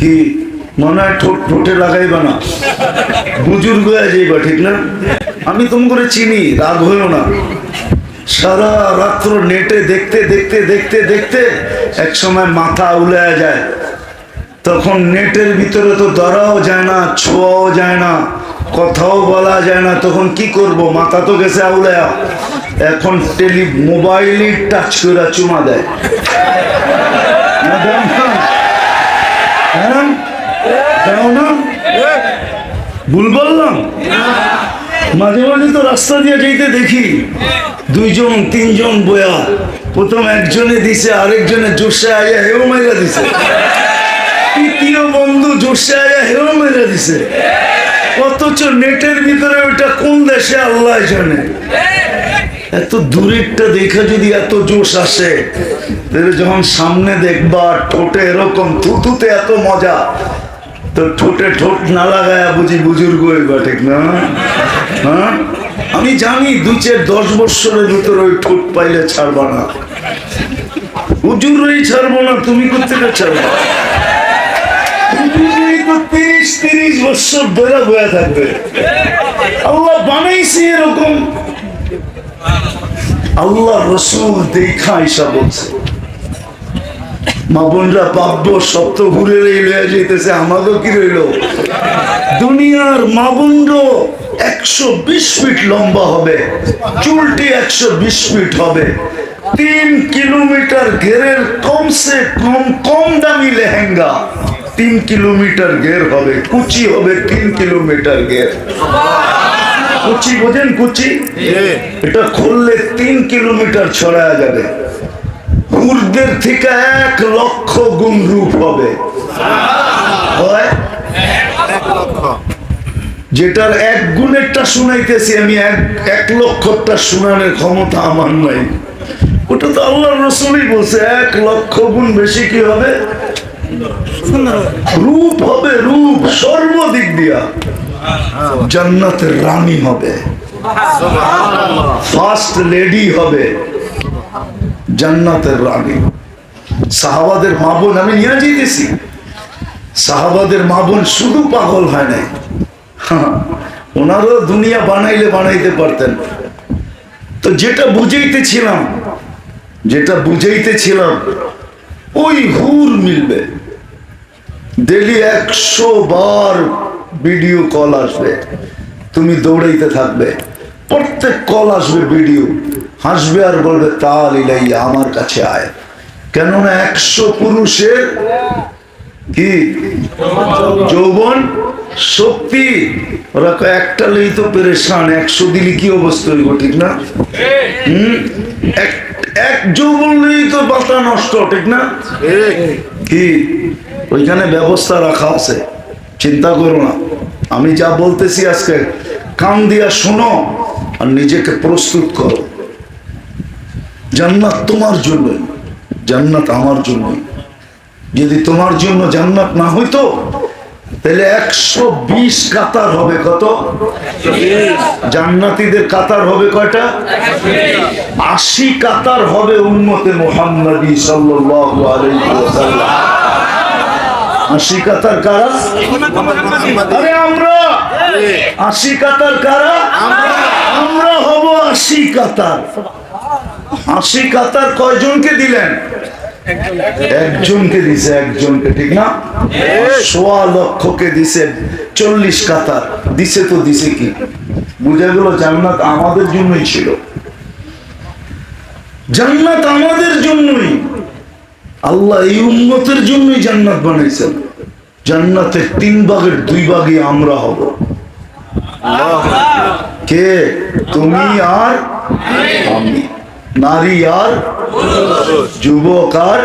কি মনে হয় ঠোঁট ঠোঁটে লাগাইবা না। বুজুর্গ যাইবা, ঠিক না? আমি তুম করে চিনি, রাগ হইও না। সারা রাত্র নেটে দেখতে দেখতে দেখতে দেখতে এক সময় মাথা উলে যায়। তখন নেটের ভিতরে তো ধরাও যায় না, ছোঁয়াও যায় না, কথাও বলা যায় না। তখন কি করব? মাথা তো গেছে আউলায়া এখন টেলি মোবাইলই টাচ করে চুমা দেয় না, দাও না। হ্যাঁ? দাও না ভুল বললাম? মাঝে মাঝে তো রাস্তা দিয়ে যেতে দেখি। দুইজন, তিনজন বয়া। প্রথম একজনে দিছে, আরেকজনে জোসে আয়া হেও মেরা দিছে। তৃতীয় বন্ধু জোসে আয়া হেও মেরা দিছে। অথচ নেটের ভিতরে ওইটা কোন দেশে আল্লাহ জানে? এত দূরেরটা দেখে যদি এত জোশ আসে যখন সামনে দেখবা, ঠোঁটে এরকম থুতুতে এত মজা। তো ঠোঁটে ঠোঁট না লাগায়া বুঝি বুজুর্গ হইবা ঠিক না? হ্যাঁ আমি জানি দুই চার দশ বৎসরের ভিতরে ওই ঠোঁট পাইলে ছাড়বা না। হুজুরই ছাড়বো না, তুমি কোথেকে ছাড়বা? তিরিশ তিরিশ বছর ধরে বয়া থাকবে। আল্লাহ বানাইছে এরকম। আল্লাহ রসুল দেখা ইসা বলছে। মা বোনরা পাব্য সপ্ত ঘুরে লইয়া যেতেছে আমাদের কি রইল? দুনিয়ার মা একশো বিশ ফিট লম্বা হবে চুলটি একশো বিশ ফিট হবে। তিন কিলোমিটার ঘেরের কমসে কম কম দামি লেহেঙ্গা। তিন কিলোমিটার ঘের হবে কুচি হবে তিন কিলোমিটার ঘের। কুচি বোঝেন কুচি? এটা খুললে তিন কিলোমিটার ছড়ায়া যাবে। হুরদের থেকে এক লক্ষ গুণ রূপ হবে। যেটার এক গুণেরটা শুনাইতেছি আমি এক এক লক্ষটা শুনানোর ক্ষমতা আমার নাই। ওটা তো আল্লাহ রসুলই বলছে এক লক্ষ গুণ বেশি কি হবে? রূপ হবে রূপ সর্বদিক দিয়া। জান্নাতের রানী হবে। ফার্স্ট লেডি হবে। জান্নাতের রানী। সাহাবাদের মা বোন, আমি নিয়ে যেতেছি সাহাবাদের মা বোন শুধু পাগল হয় নাই। ওনারও দুনিয়া বানাইলে বানাইতে পারতেন। তো যেটা বুঝাইতেছিলাম যেটা বুঝাইতেছিলাম, ওই হুর মিলবে। ডেলি একশো বার ভিডিও কল আসবে। তুমি দৌড়াইতে থাকবে। প্রত্যেক কল আসবে ভিডিও। হাসবে আর বলবে, তাল ইলাইয়া, আমার কাছে আয়। কেননা একশো পুরুষের কি? যৌবন শক্তি। ওরা একটা লেই তো পেরেশান, একশো দিলে কি অবস্থা হইব, ঠিক না? হম? এক যৌবন লেই তো বাতা নষ্ট, ঠিক না? কি? ওইখানে ব্যবস্থা রাখা আছে। চিন্তা করো না। আমি যা বলতেছি আজকে, কান দিয়া শোনো আর নিজেকে প্রস্তুত করো। জান্নাত তোমার জন্যই, জান্নাত আমার জন্যই। যদি তোমার জন্য জান্নাত না হইতো, তাহলে একশো বিশ কাতার হবে কত? জান্নাতীদের কাতার হবে কয়টা? আশি কাতার হবে উন্মতে মোহাম্মদী ওয়াসাল্লাম। আশি কাতার কারা? আরে আমরা! আশি কাতার কারা? আমরা হব আশি কাতার। আশি কাতার কয়জনকে দিলেন? একজনকে দিছে একজনকে ঠিক না? সোয়া লক্ষকে দিছে চল্লিশ কাতার। দিছে তো দিছে কি? বুঝে গেল জান্নাত আমাদের জন্যই ছিল। জান্নাত আমাদের জন্যই। আল্লাহ এই উন্মতের জন্যই জান্নাত বানাইছেন। জান্নাতের তিন ভাগের দুই ভাগই আমরা হব। কে? তুমি আর আমি। নারী আর যুবক আর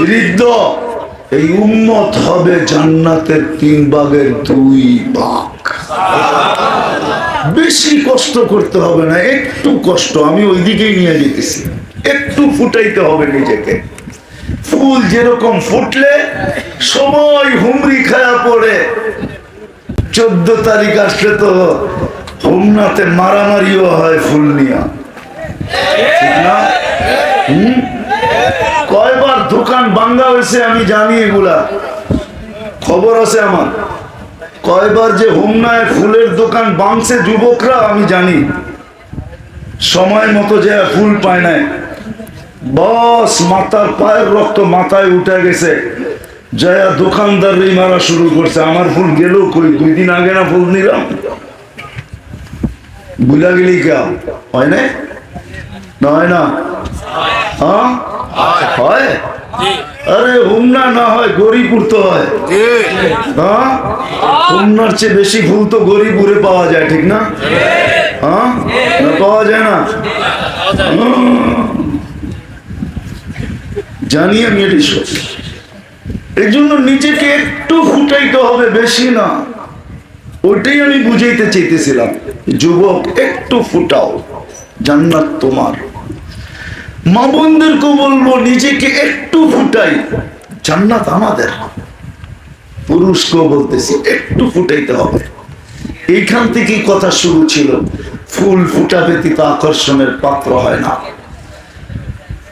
বৃদ্ধ। এই উম্মত হবে জান্নাতের তিন ভাগের দুই ভাগ। বেশি কষ্ট করতে হবে না, একটু কষ্ট। আমি ওই দিকেই নিয়ে যেতেছি। একটু ফুটাইতে হবে নিজেকে। ফুল যেরকম ফুটলে সময় হুমরি খায়া পড়ে। চোদ্দ তারিখ আসলে তো হোমনাথে মারামারিও হয় ফুল নিয়া? কয়বার দোকান ভাঙ্গা হয়েছে আমি জানি এগুলা। খবর আছে আমার। কয়বার যে হোমনায় ফুলের দোকান বাংছে যুবকরা আমি জানি। সময় মতো যে ফুল পায় নাই। বস মাথার পায়ের রক্ত মাথায় উঠে গেছে। জয়া দোকানদার মারা শুরু করছে। আমার ফুল গেল কই? দুই দিন আগে না ফুল নিলাম? বুঝা গেলি কে হয় না না? হয়? না হ্যাঁ আরে হুমনা না হয় গরিপুর তো হয়। হ্যাঁ? হুমনার চেয়ে বেশি ফুল তো গরিপুরে পাওয়া যায় ঠিক না? হ্যাঁ? পাওয়া যায় না? জানি আমি এটি সত্যি। এই জন্য নিজেকে একটু ফুটাইতে হবে বেশি না। ওইটাই আমি বুঝাইতে চাইতেছিলাম। যুবক একটু ফুটাও। জান্নাত তোমার। মা বোনদেরকেও বলব, নিজেকে একটু ফুটাই। জান্নাত আমাদের। পুরুষকেও বলতেছি, একটু ফুটাইতে হবে। এইখান থেকেই কথা শুরু ছিল। ফুল ফুটা ব্যতীত আকর্ষণের পাত্র হয় না।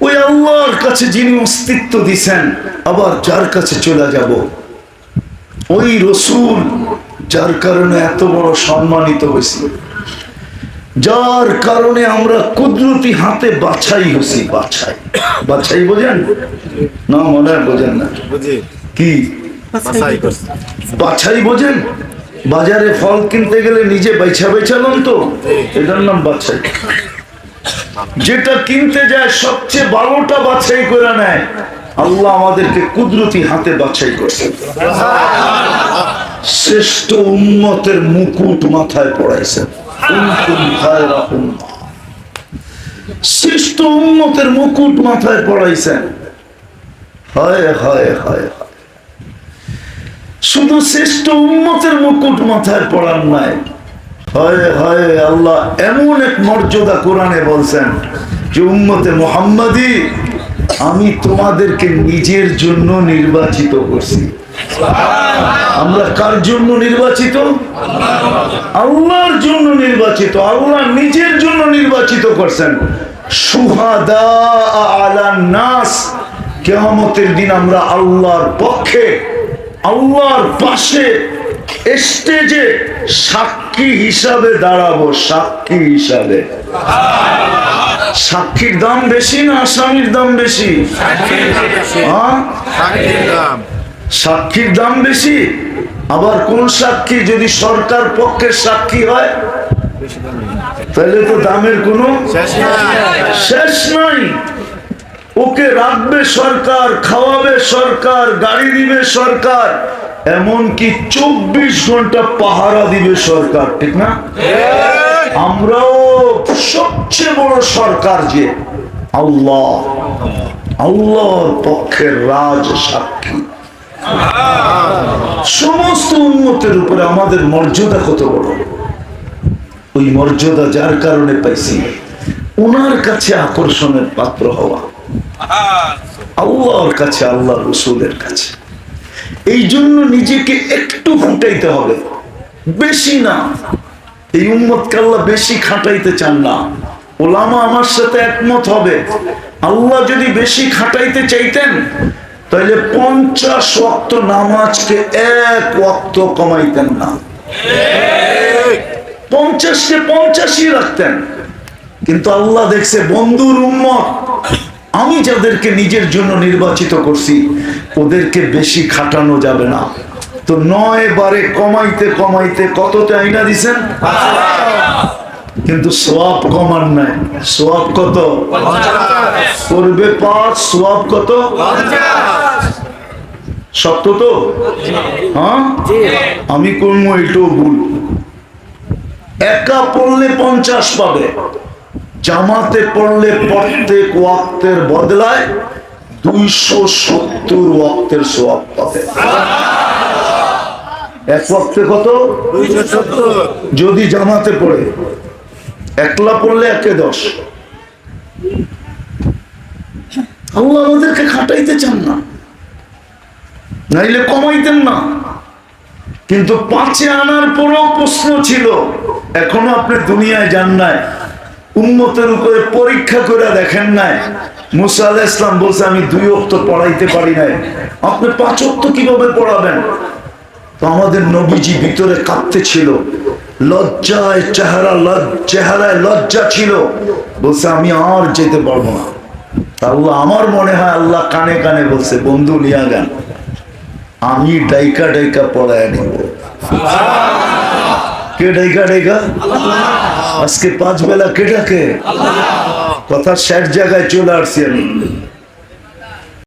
ওই আল্লাহর কাছে যিনি অস্তিত্ব দিছেন, আবার যার কাছে চলে যাব? ওই রসুল যার কারণে এত বড় সম্মানিত হয়েছি। যার কারণে আমরা কুদরতি হাতে বাছাই হয়েছি বাছাই। বাছাই বোঝেন? না মনে হয় বোঝেন না। কি? বাছাই বোঝেন? বাজারে ফল কিনতে গেলে নিজে বেছা বেছালন তো। এটার নাম বাছাই। যেটা কিনতে যায় সবচেয়ে ভালোটা বাছাই করে নেয়। আল্লাহ আমাদেরকে কুদরতি হাতে বাছাই করছে। শ্রেষ্ঠ উন্মতের মুকুট মাথায় উম্মাহ। শ্রেষ্ঠ উন্মতের মুকুট মাথায় পড়াইছেন। হয় হয় হয় হয়। শুধু শ্রেষ্ঠ উন্মতের মুকুট মাথায় পড়ার নাই। হয় হয় আল্লাহ এমন এক মর্যাদা কোরআনে বলছেন যে উম্মতে মোহাম্মদী আমি তোমাদেরকে নিজের জন্য নির্বাচিত করছি। আমরা কার জন্য নির্বাচিত? আল্লাহর জন্য নির্বাচিত। আল্লাহ নিজের জন্য নির্বাচিত করছেন। সুহাদা আলা নাস। কেয়ামতের দিন আমরা আল্লাহর পক্ষে আল্লাহর পাশে স্টেজে সাক্ষী হিসাবে দাঁড়াবো সাক্ষী হিসাবে। সাক্ষীর দাম বেশি না আসামির দাম বেশি? হ্যাঁ? সাক্ষীর দাম বেশি আবার কোন সাক্ষী যদি সরকার পক্ষের সাক্ষী হয় তাহলে তো দামের কোনো শেষ নাই। ওকে রাখবে সরকার খাওয়াবে সরকার গাড়ি দিবে সরকার এমনকি চব্বিশ ঘণ্টা পাহারা দিবে সরকার ঠিক না? আমরাও সবচেয়ে বড় সরকার যে আল্লাহ। আল্লাহর পক্ষের রাজ সাক্ষী। সমস্ত উন্মতের উপরে আমাদের মর্যাদা কত বড়? ওই মর্যাদা যার কারণে পাইছি ওনার কাছে আকর্ষণের পাত্র হওয়া। আল্লাহর কাছে আল্লাহ রসুলের কাছে। এই জন্য নিজেকে একটু ফুটাইতে হবে। বেশি না। এই উম্মতকে আল্লাহ বেশি খাটাইতে চান না। ওলামা আমার সাথে একমত হবে। আল্লাহ যদি বেশি খাটাইতে চাইতেন তাহলে পঞ্চাশ ওয়াক্ত নামাজকে এক ওয়াক্ত কমাইতেন না। পঞ্চাশকে পঞ্চাশই রাখতেন। কিন্তু আল্লাহ দেখছে, বন্ধুর উম্মত, আমি যাদেরকে নিজের জন্য নির্বাচিত করছি, ওদেরকে বেশি খাটানো যাবে না। তো নয় বারে কমাইতে কমাইতে কতটা আইনা দিছেন? কিন্তু সোয়াব কমান নাই। সোয়াব কত? করবে পাঁচ, সোয়াব কত? সত্য তো? হ্যাঁ? আমি করব এটাও ভুল। একা পড়লে পঞ্চাশ পাবে। জামাতে পড়লে প্রত্যেক ওয়াক্তের বদলায় দুইশো সত্তর ওয়াক্তের সোয়াব পাবে। এক ওয়াক্তে কত? যদি জামাতে পড়ে একলা পড়লে একে দশ। আল্লাহ আমাদেরকে খাটাইতে চান না। নাইলে কমাইতেন না। কিন্তু পাঁচে আনার পরও প্রশ্ন ছিল, এখনও আপনি দুনিয়ায় যান নাই উন্মতের উপরে পরীক্ষা করে দেখেন নাই। মুসা আলাহ ইসলাম বলছে, আমি দুই অক্ত পড়াইতে পারি নাই। আপনি পাঁচ অক্ত কীভাবে পড়াবেন? তো আমাদের নবীজি ভিতরে কাঁপতে ছিল। লজ্জায় চেহারা চেহারায় লজ্জা ছিল। বলছে, আমি আর যেতে পারব না। তা আমার মনে হয় আল্লাহ কানে কানে বলছে, বন্ধু, নিয়া গান। আমি ডাইকা ডাইকা পড়ায় নিব কে ডাইকা ডাইকা আজকে পাঁচ বেলা কে ডাকে কথা ষাট জায়গায় চলে আসছি আমি